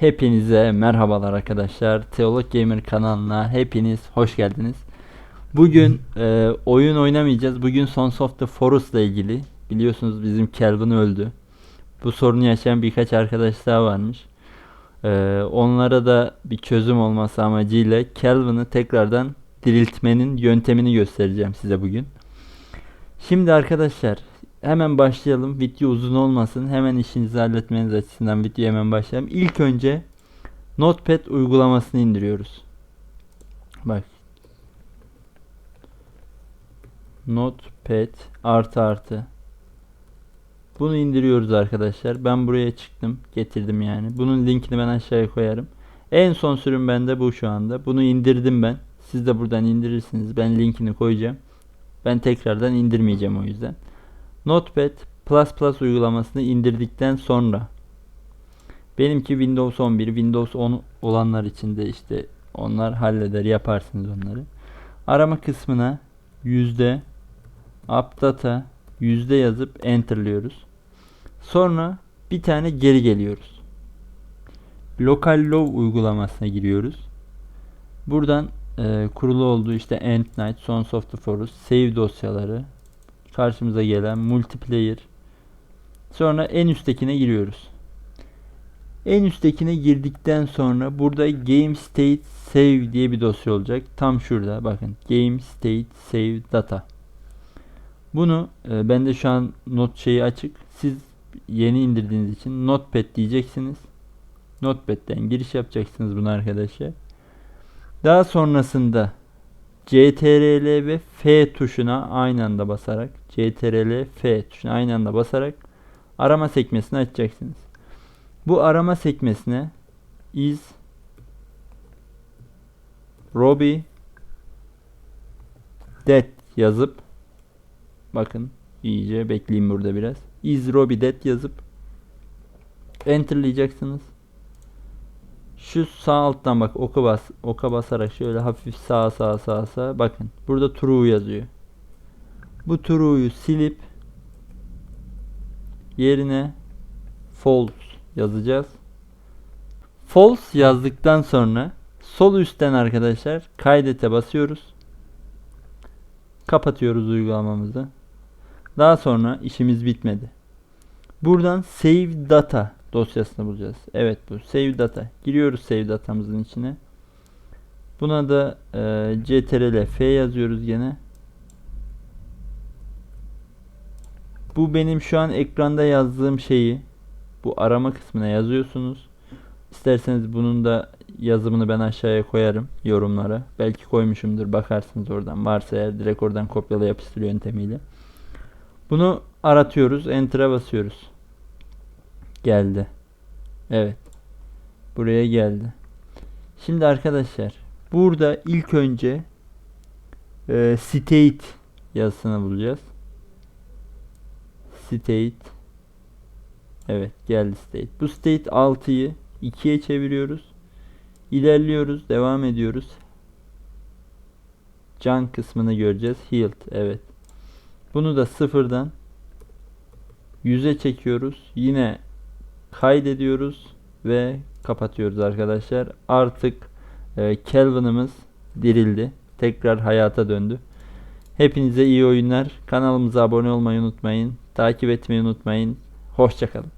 Hepinize merhabalar arkadaşlar. Teolog Gamer kanalına hepiniz hoş geldiniz. Bugün e, oyun oynamayacağız. Bugün Sons of the Forest ile ilgili. Biliyorsunuz bizim Kelvin öldü. Bu sorunu yaşayan birkaç arkadaş daha varmış. E, onlara da bir çözüm olması amacıyla Kelvin'i tekrardan diriltmenin yöntemini göstereceğim size bugün. Şimdi arkadaşlar hemen başlayalım. Video uzun olmasın. Hemen işinizi halletmeniz açısından videoya hemen başlayalım. İlk önce Notepad uygulamasını indiriyoruz. Bak. Notepad artı artı. Bunu indiriyoruz arkadaşlar. Ben buraya çıktım. Getirdim yani. Bunun linkini ben aşağıya koyarım. En son sürüm bende bu şu anda. Bunu indirdim ben. Siz de buradan indirirsiniz. Ben linkini koyacağım. Ben tekrardan indirmeyeceğim o yüzden. Notepad Plus Plus uygulamasını indirdikten sonra benimki Windows 11, Windows 10 olanlar için de işte onlar halleder yaparsınız onları. Arama kısmına yüzde updata yüzde yazıp enterliyoruz. Sonra bir tane geri geliyoruz. Local Low uygulamasına giriyoruz. Buradan e, kurulu olduğu işte End Night, Sons of the Forest, save dosyaları, karşımıza gelen multiplayer. Sonra en üsttekine giriyoruz. En üsttekine girdikten sonra burada Game State Save diye bir dosya olacak. Tam şurada bakın. Game State Save Data. Bunu e, bende şu an not şeyi açık. Siz yeni indirdiğiniz için Notepad diyeceksiniz. Notepad'den giriş yapacaksınız bunu arkadaşlar. Daha sonrasında CTRL ve F tuşuna aynı anda basarak CTRL F tuşuna aynı anda basarak arama sekmesini açacaksınız. Bu arama sekmesine is Robbie Dead yazıp bakın iyice bekleyin burada biraz. Is Robbie Dead yazıp enterlayacaksınız. Şu sağ alttan bak oka bas oka basarak şöyle hafif sağa sağa sağa sağa bakın. Burada true yazıyor. Bu true'yu silip yerine false yazacağız. False yazdıktan sonra sol üstten arkadaşlar kaydete basıyoruz. Kapatıyoruz uygulamamızı. Daha sonra işimiz bitmedi. Buradan save data dosyasını bulacağız. Evet bu save data. Giriyoruz save datamızın içine. Buna da e, ctrl f yazıyoruz gene. Bu benim şu an ekranda yazdığım şeyi bu arama kısmına yazıyorsunuz. İsterseniz bunun da yazımını ben aşağıya koyarım yorumlara. Belki koymuşumdur bakarsınız oradan. Varsa eğer direkt oradan kopyala yapıştır yöntemiyle. Bunu aratıyoruz. Enter'a basıyoruz. Geldi. Evet. Buraya geldi. Şimdi arkadaşlar burada ilk önce e, state yazısını bulacağız. State Evet geldi state. Bu state 6'yı 2'ye çeviriyoruz. İlerliyoruz. Devam ediyoruz. Can kısmını göreceğiz. Healed. Evet. Bunu da sıfırdan 100'e çekiyoruz. Yine kaydediyoruz ve kapatıyoruz arkadaşlar. Artık e, Kelvin'ımız dirildi. Tekrar hayata döndü. Hepinize iyi oyunlar. Kanalımıza abone olmayı unutmayın. Takip etmeyi unutmayın. Hoşçakalın.